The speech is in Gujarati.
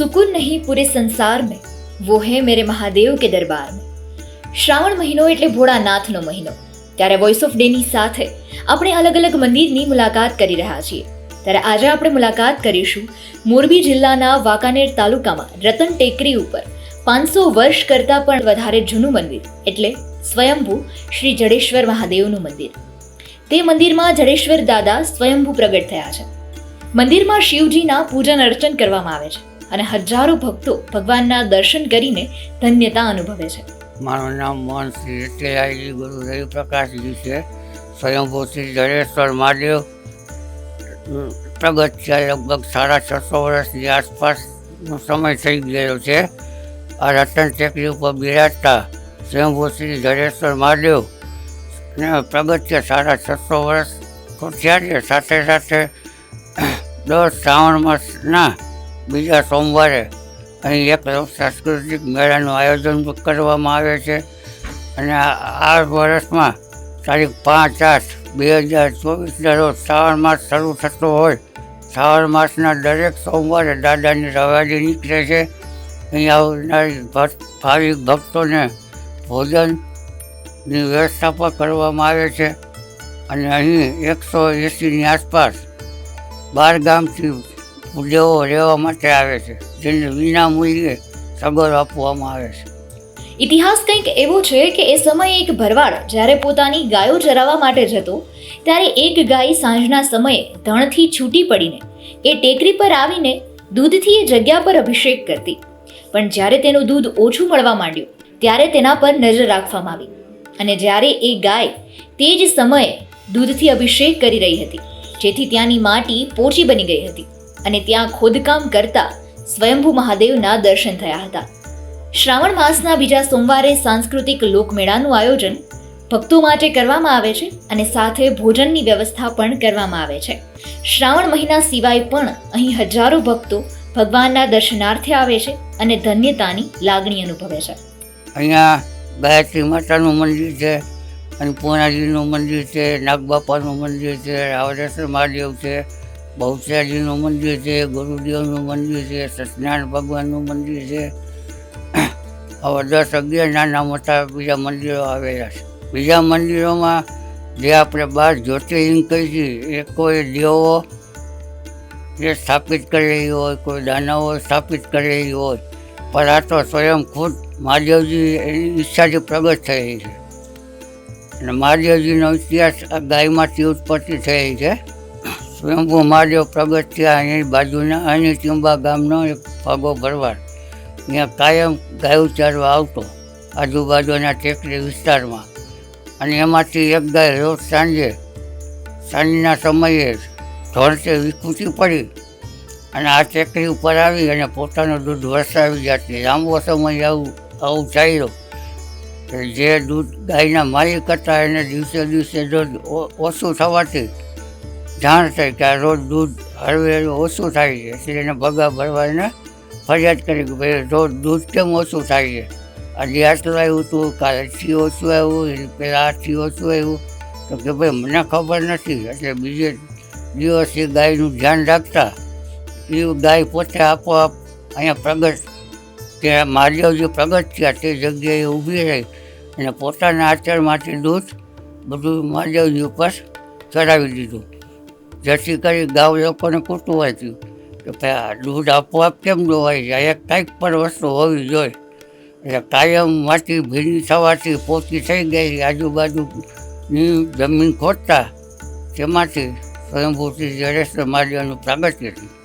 जो सुकून नहीं पूरे संसार में वो है मेरे महादेव के दरबार में શ્રાવણ મહિનો એટલે ભોળાનાથનો મહિનો ત્યારે વોઇસ ઓફ ડેની સાથે આપણે અલગ અલગ મંદિરની મુલાકાત કરી રહ્યા છીએ ત્યારે આજે આપણે મુલાકાત કરીશું મોરબી જિલ્લાના વાંકાનેર તાલુકામાં રતન ટેકરી ઉપર પાંચસો વર્ષ કરતાં પણ વધારે જૂનું મંદિર એટલે સ્વયંભૂ શ્રી જડેશ્વર મહાદેવનું મંદિર તે મંદિરમાં જડેશ્વર દાદા સ્વયંભૂ પ્રગટ થયા છે મંદિરમાં શિવજીના પૂજન અર્ચન કરવામાં આવે છે અને હજારો ભક્તો ભગવાનના દર્શન કરીને ધન્યતા અનુભવે છે. મારું નામ મોહન શ્રી રટેલાજી ગુરુ રવિપ્રકાશજી છે. સ્વયંભૂ શ્રી જડેશ્વર મહાદેવ. પ્રગટ છે લગભગ સાડા છસો વર્ષની આસપાસનો સમય થઈ ગયેલો છે. આ રતન ટેકરી ઉપર બિરાજતા સ્વયંભૂ શ્રી જડેશ્વર મહાદેવ. ને પ્રગટ છે સાડા છસો વર્ષ થયા છે. સાથે સાથે દર શ્રાવણ માસના બીજા સોમવારે અહીં એક સાંસ્કૃતિક મેળાનું આયોજન કરવામાં આવે છે. અને આ વર્ષમાં તારીખ પાંચ આઠ બે હજાર ચોવીસના રોજ શ્રાવણ માસ શરૂ થતો હોય. શ્રાવણ માસના દરેક સોમવારે દાદાની રવાજી નીકળે છે. અહીં આવનારી ભાવિક ભક્તોને ભોજનની વ્યવસ્થા પણ કરવામાં આવે છે. અને અહીં એકસો એંસીની આસપાસ બાર ગામથી જેઓ રહેવા માટે આવે છે. જેને વિના મૂલ્યે સગવડ આપવામાં આવે છે. ઇતિહાસ કંઈક એવો છે કે એ સમયે એક ભરવાડ જ્યારે પોતાની ગાયો ચરાવવા માટે જતો, ત્યારે એક ગાય સાંજના સમયે ધણથી છૂટી પડીને એ ટેકરી પર આવીને દૂધથી એ જગ્યા પર અભિષેક કરતી. પણ જ્યારે તેનું દૂધ ઓછું મળવા માંડ્યું, ત્યારે તેના પર નજર રાખવામાં આવી. અને જ્યારે એ ગાય તે જ સમયે દૂધથી અભિષેક કરી રહી હતી, જેથી ત્યાંની માટી પોચી બની ગઈ હતી. અને ત્યાં ખોદકામ કરતા સ્વયંભૂ મહાદેવના દર્શન થયા હતા. શ્રાવણ માસના બીજા સોમવારે સાંસ્કૃતિક લોકમેળાનું આયોજન ભક્તો માટે કરવામાં આવે છે અને સાથે ભોજનની વ્યવસ્થા પણ કરવામાં આવે છે. શ્રાવણ મહિના સિવાય પણ અહીં હજારો ભક્તો ભગવાનના દર્શનાર્થે આવે છે અને ધન્યતાની લાગણી અનુભવે છે. અહીંયા ગાયત્રી માતાનું મંદિર છે અને પૂર્ણાજીનું મંદિર છે, નાગબાપાનું મંદિર છે રાવરેશ્વર મહાદેવ છે બહુચરાજીનું મંદિર છે, ગુરુદેવનું મંદિર છે, સત્યનારાયણ ભગવાનનું મંદિર છે. આવા દસ અગિયાર નાના મોટા બીજા મંદિરો આવેલા છે. બીજા મંદિરોમાં જે આપણે બાર જ્યોતિર્લિંગ કહી છીએ, એ કોઈ દેવો જે સ્થાપિત કરેલી હોય, કોઈ દાનવો સ્થાપિત કરેલી હોય, પણ આ તો સ્વયં ખુદ મહાદેવજી એની ઈચ્છાથી પ્રગટ થયેલી છે. અને મહાદેવજીનો ઇતિહાસ આ ગાયમાંથી ઉત્પત્તિ થયેલી છે. સ્વયંભૂ મહાદેવ પ્રગટ એની બાજુના અની ચુંબા ગામનો એક ભાગો ભરવાડ. ત્યાં કાયમ ગાયું ચારવા આવતો, આજુબાજુના ટેકરી વિસ્તારમાં. અને એમાંથી એક ગાય રોજ સાંજે, સાંજના સમયે ધોળતે વિકૃતિ પડી. અને આ ટેકરી ઉપર આવી અને પોતાનું દૂધ વરસાવી જતી. લાંબો સમય આવું આવું ચાલ્યો જે દૂધ ગાયના માલિક હતા એને દિવસે દિવસે દૂધ ઓછું થવાથી જાણ થઈ કે આ રોજ દૂધ હળવે ઓછું થાય છે. એટલે એને ભગા ભરવાને ફરિયાદ કરી કે ભાઈ, રોજ દૂધ કેમ ઓછું થાય છે? આજે આટલું આવ્યું હતું કાલથી ઓછું આવ્યું પેલા આથી ઓછું આવ્યું. તો કે ભાઈ, મને ખબર નથી. એટલે બીજે દિવસે ગાયનું ધ્યાન રાખતા એ ગાય પોતે આપોઆપ અહીંયા પ્રગટ ત્યાં મહાદેવજી પ્રગટ થયા તે જગ્યાએ ઊભી રહી અને પોતાના આચરણમાંથી દૂધ બધું મહાદેવજી ઉપર ચડાવી દીધું. જેથી કરી ગાવ લોકોને કુટુંબાઈ થયું કે ભાઈ આ દૂધ આપોઆપ કેમ દોવાઈ જાય એક કંઈક પણ વસ્તુ હોવી જોઈએ. એટલે કાયમ માટી ભીની થવાથી પોતી થઈ ગઈ આજુબાજુની જમીન ખોદતા, તેમાંથી સ્વયંભૂતિ જડેશ્વર મહાદેવનું પ્રાગટ્ય થયું